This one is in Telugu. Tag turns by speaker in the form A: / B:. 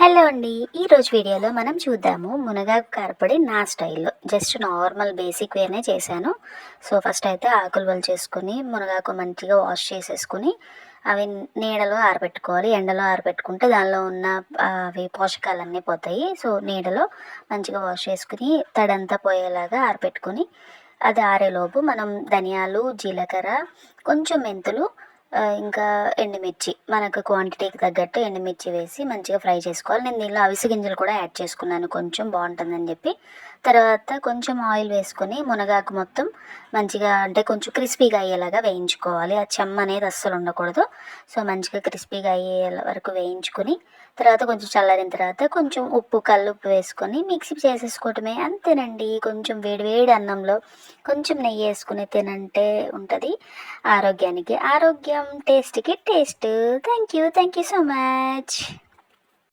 A: హలో అండి ఈరోజు వీడియోలో మనం చూద్దాము మునగాకు కారపడి నా స్టైల్లో జస్ట్ నార్మల్ బేసిక్ వేనే చేశాను సో ఫస్ట్ అయితే ఆకులు చేసుకుని మునగాకు మంచిగా వాష్ చేసేసుకుని అవి నీడలో ఆరబెట్టుకోవాలి ఎండలో ఆరబెట్టుకుంటే దానిలో ఉన్న అవి పోషకాలన్నీ పోతాయి సో నీడలో మంచిగా వాష్ చేసుకుని తడంతా పోయేలాగా ఆరబెట్టుకుని అది ఆరేలోపు మనం ధనియాలు జీలకర్ర కొంచెం మెంతులు ఇంకా ఎండుమిర్చి మనకు క్వాంటిటీకి తగ్గట్టు ఎండుమిర్చి వేసి మంచిగా ఫ్రై చేసుకోవాలి నేను దీనిలో అవిసె గింజలు కూడా యాడ్ చేసుకున్నాను కొంచెం బాగుంటుందని చెప్పి తర్వాత కొంచెం ఆయిల్ వేసుకొని మునగాకు మొత్తం మంచిగా అంటే కొంచెం క్రిస్పీగా అయ్యేలాగా వేయించుకోవాలి ఆ చెమ్మ అనేది అస్సలు ఉండకూడదు సో మంచిగా క్రిస్పీగా అయ్యే వరకు వేయించుకొని తర్వాత కొంచెం చల్లారిన తర్వాత కొంచెం ఉప్పు కల్లుప్పు వేసుకొని మిక్సీ చేసేసుకోవటమే అంతేనండి కొంచెం వేడివేడి అన్నంలో కొంచెం నెయ్యి వేసుకుని తినంటే ఉంటుంది ఆరోగ్యానికి ఆరోగ్య Tasty Kid Taste. Thank you so much.